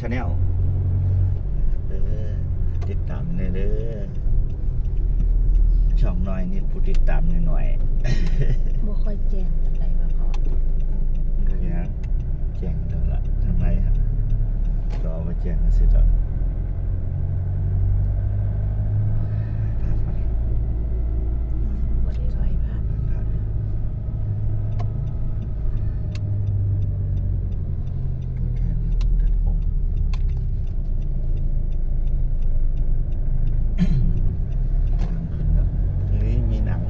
ชาแนลเออติดตามเลยเด้อช่องน้อยนี่ผู้ติดตามหน่อยบ่ค่อยแจ้งปานใดว่าพอๆก็ยังแจ้งเท่าละทำไมครับรอมาแจ้งกันสิจ้ะพักมา บ่ได้ร้อยผ่าน พักตัวแทนตัดผมทางขึ้นแล้วตรงนี้มีหนัง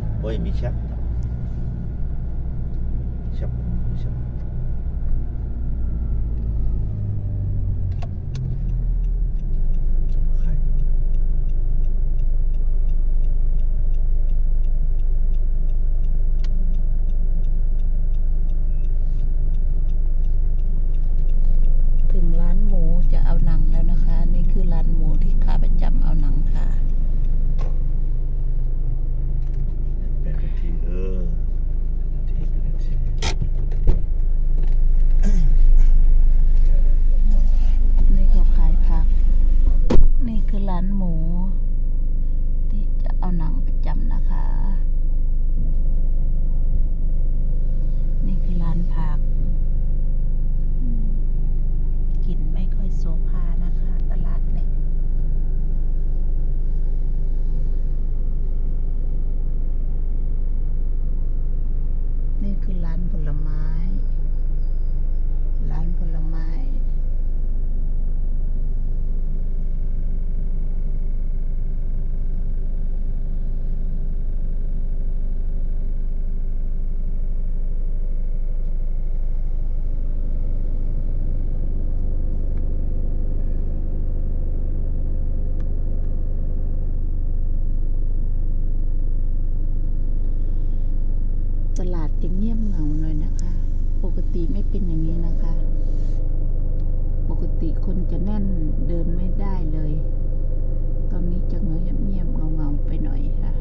โอ้ยมีแชปแชปมีแชป ใคร ถึงร้านหมูจะเอาหนังแล้วนะคะ นี่คือร้านหมูที่ขาประจำเอาหนังค่ะ เป็นนาทีเออนาทีเป็นนาที นี่เขาขายผัก นี่คือร้านหมู ที่จะเอาหนังประจำนะคะ นี่คือร้านผักอืมกลิ่นไม่ค่อยโซภานะคะ ตลาดเนี่ยนี่คือร้านผ ลไม้ ร้านผลไม้ ตลาดจะเงียบเหงาหน่อยนะคะ ปก ติไม่เป็นอย่างนี้นะคะ ปกติคนจะแน่นเดินไม่ได้เลย ตอนนี้จะเงียบเงียบๆเงาเงาๆไปหน่อยค่ะ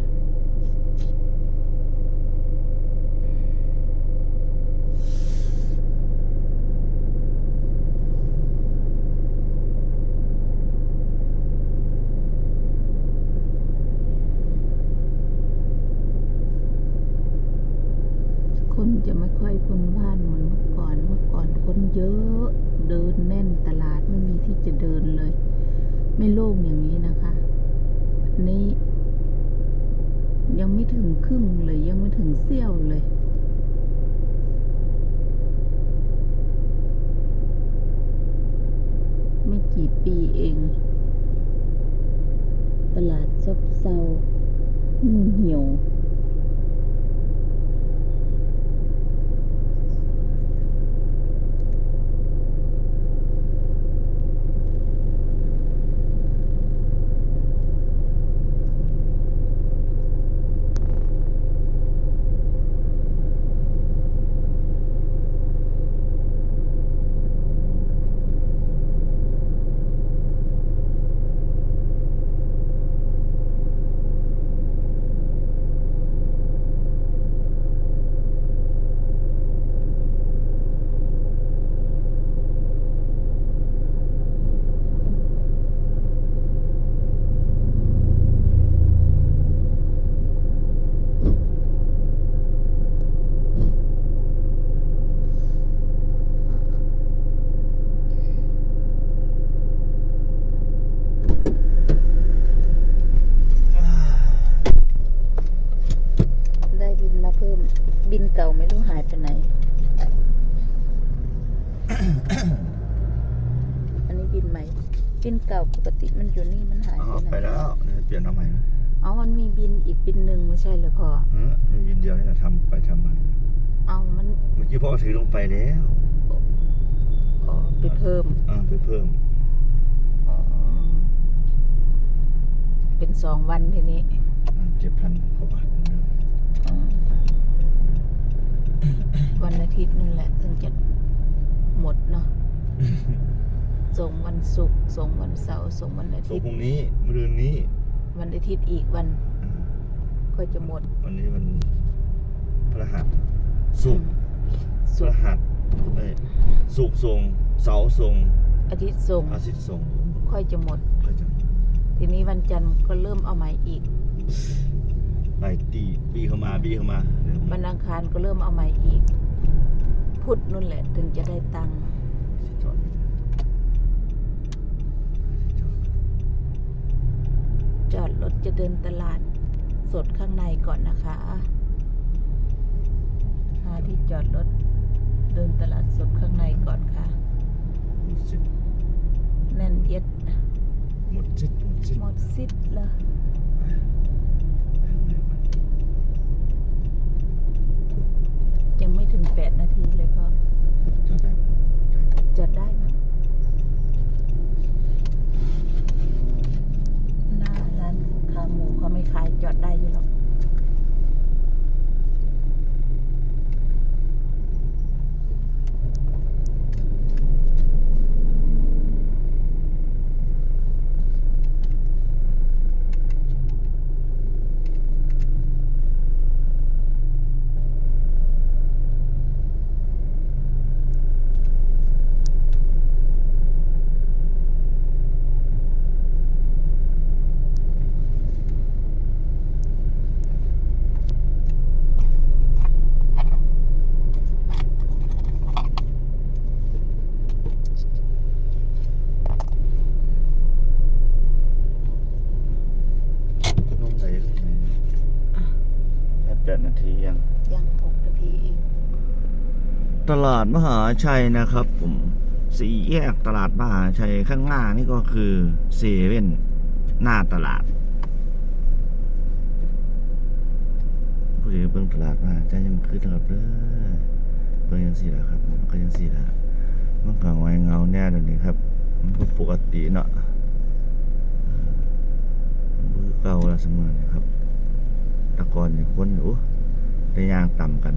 คนจะไม่ค่อยพลุนพล่านเหมือนเมื่อก่อน เมื่อก่อนคนเยอะ เดินแน่นตลาดไม่มีที่ จะเดินเลย ไม่โล่งอย่างนี้นะคะอันนี้ยังไม่ถึงครึ่งเลยยังไม่ถึงเสี้ยวเลย ไม่กี่ปีเอง ตลาดซบเซาเหี่ยว ได้บินมาเพิ่ม บินเก่าไม่รู้หายไปไหน อันนี้บินใหม่ บินเก่าปกติมันอยู่นี่มันหายอ๋อไปไหนไปแล้วเดี๋ยวเปลี่ยนเอาใหม่นะอ๋อมันมีบินอีกบินหนึ่งไม่ใช่เหรอพ่อเออมีวินเดียวนี่แหละทำไปทำมาเอามันเมื่อกี้พ่อถือลงไปแล้วอ๋อไปเพิ่มอ่าไปเพิ่มอ๋อเป็นสองวันทีนี้เจ็ดพันกว่าบาทเหมือนเดิมอ๋อวันอาทิตย์นึงแหละถึงจะหมดเนาะ ส่งวันศุกร์ส่งวันเสาร์ส่งวันอาส่ทิงตย์พรุ่งนี้มะรืนนี้วันอาทิตย์อีกวันอ่าก็จะหมดวันนี้มันพระหัสศุกร์พศุระกร์หัสเอ้ยศุกร์ส่งเสาร์ส่งอาทิตย์ส่งอาทิตย์ส่งค่อยจะหมดก็จะทีนี้วันจันทร์ก็เริ่มเอาใหม่อีก ไล่ตีบีเข้ามาบีเข้ามาเดี๋ยววันอังคารก็เริ่มเอาใหม่อีก พุธนู่นแหละถึงจะได้ตังค์ สิจอดไม่ได้สิจอด จอด รถจะเดินตลาดสดข้างในก่อนนะคะ หาที่จอดรถเดินตลาดสดข้างในก่อนค่ะหมดสิทธิ์แน่นเอีย็ดหมดสิทธิ์หมดสิทธิ์หมดสิทธิ์เลยไปข้างในก่อนยังไม่ถึงแปดนาทีเลยพ่อจอดได้ไหมได้จอดได้ไหมหน้าร้านขาหมูเขาไม่ขายจอดได้อยู่หรอก ลงไหนข้างในแค่แปดนา ทียังยังหกนาทีเองตลาดมหาชัยนะครับ ผมสี่แยกตลาดมหาชัยข้างหน้านี่ก็คือเซเว่นหน้าตลาดผู้ใหญ่เบิ่งตลาดมหาชัยยังมันคือตลาดเด้อเบิ่งยังสี่แหละครับมันก็ยังสี่แหละมันก็ไว้เงาแน่เดี๋ยวนี้ครับ มันก็ปกติเนาะมันมือเก่าแล้วเสมอนี่ครับแตะกอนนี่คนโอ้ ได้ย่างต่ำกัน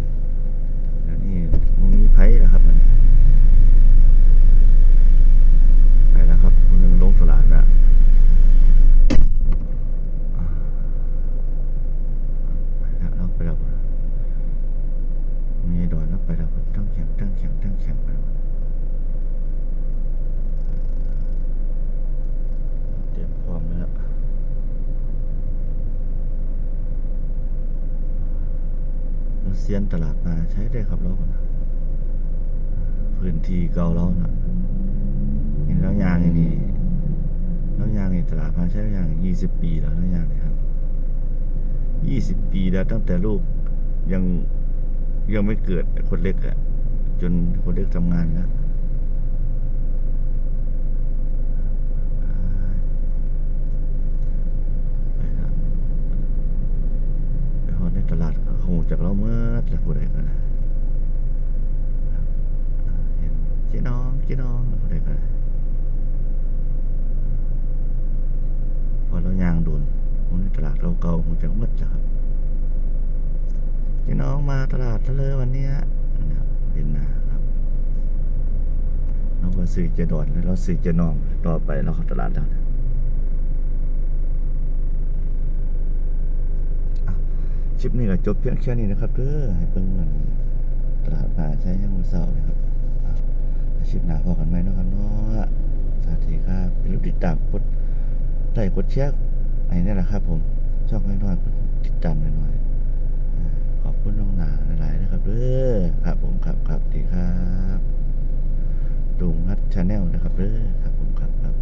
เดี๋ยวนี้มันมีไผ่แล้วครับมันไปแล้วครับคนหนึ่งลงสลาดแล้วอ่าไปแล้วเราไปแล้วมีดอนแล้วไปแล้วตั้งแข็งตั้งแข็งตั้งแข็งไปแล้วเตรียมพร้อมแล้ว เซียนตลาดมาใช้ได้ครับเรานะพื้นที่เก่าเรานะเห็นแล้วยางอย่างนี้แล้วยางในตลาดมาใช้ยางยี่สิบปีแล้วแล้วยางนะครับยี่สิบปีแล้วตั้งแต่ลูกยังยังไม่เกิดคนเล็กอะจนคนเล็กทำงานแล้วไปแล้ว ไปหอดใน ตลาดก็คงจากเราเมื่อแล้วผู้ใดก็ได้ครับอ่าเห็นเจ๊น้องเจ๊น้องผู้ใดก็ได้พอเรายางโดนคงในตลาดเราเก่าคงจะมืดแล้วครับเจ๊น้องมาตลาดทะเลวันนี้นะครับเห็นหน้าครับเราก็สื่อเจดอนแล้วเราสื่อเจน้องต่อไปเราเข้าตลาดแล้วนะ คลิปนี้ก็จบเพียงแค่นี้นะครับเด้อให้เบิ่งกันตลาดป่าใช้ยังมือเสาร์นะครับอ่าแล้วคลิปหนาพอกันไหมนะครับเนาะสวัสดีครับอย่าลืมติดตามกดไลค์กดแชร์ไอ้นี่แหละครับ ผมช่องน้อยๆติดตามหน่อยๆอ่าขอบคุณน้องหนาหลายๆนะครับเด้อครับ ผมครับครับดีครับดุงนัดชาแนลนะครับเด้อครับผมครับ